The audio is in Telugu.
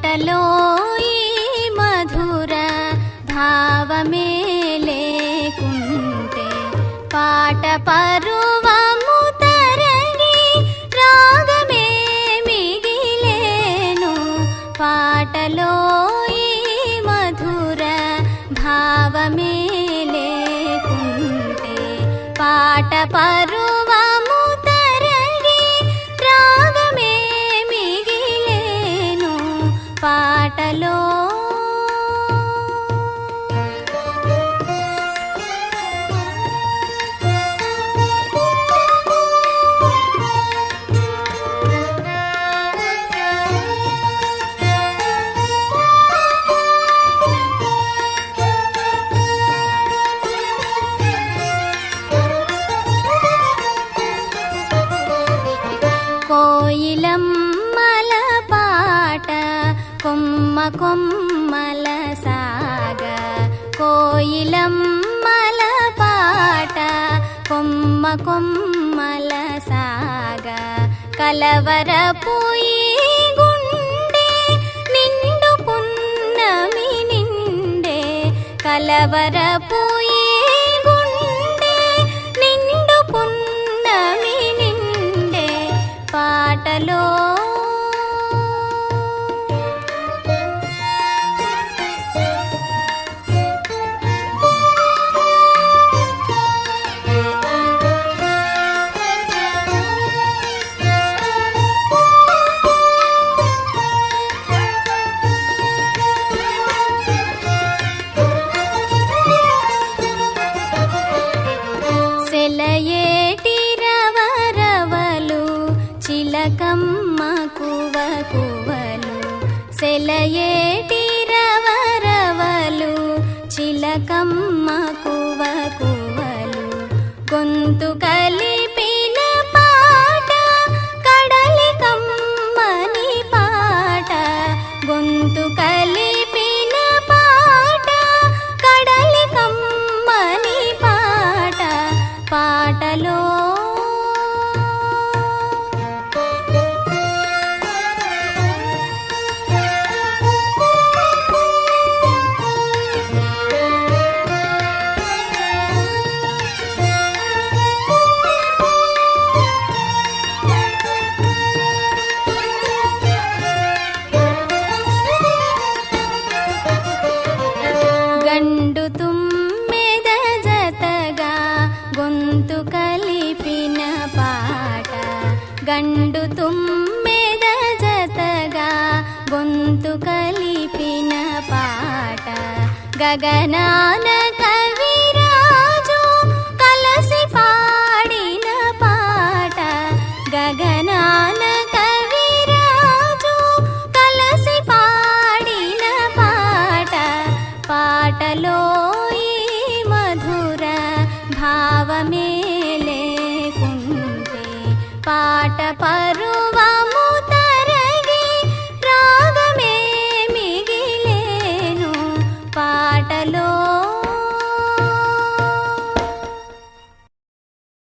పాటలో ఈ మధుర భావమే లేకుంటే పాట పరువము తరగి రాగమే మిగిలేను. పాటలో ఈ మధుర భావమే లేకుంటే పాట పరు కొమ్మ కొమ్మల సాగ కోయిలమ్మల పాట. కొమ్మ కొమ్మల సాగ కలవర పోయి గుండె నిండు పున్నమి నిండే. కలవర పోయి గుండె నిండు పున్నమి నిండే. పాటలో సెలయేటి రవరవలు చిలకమ్మ కువ కువలు గొంతుక గండు తుమ్మెద జతగా గొంతు కలిపిన పాట. గగనాన కవిరాజు కలసి పాడిన పాట. గగనాన కలసి పాడిన పాట. పాటలో మధుర భావమే பரு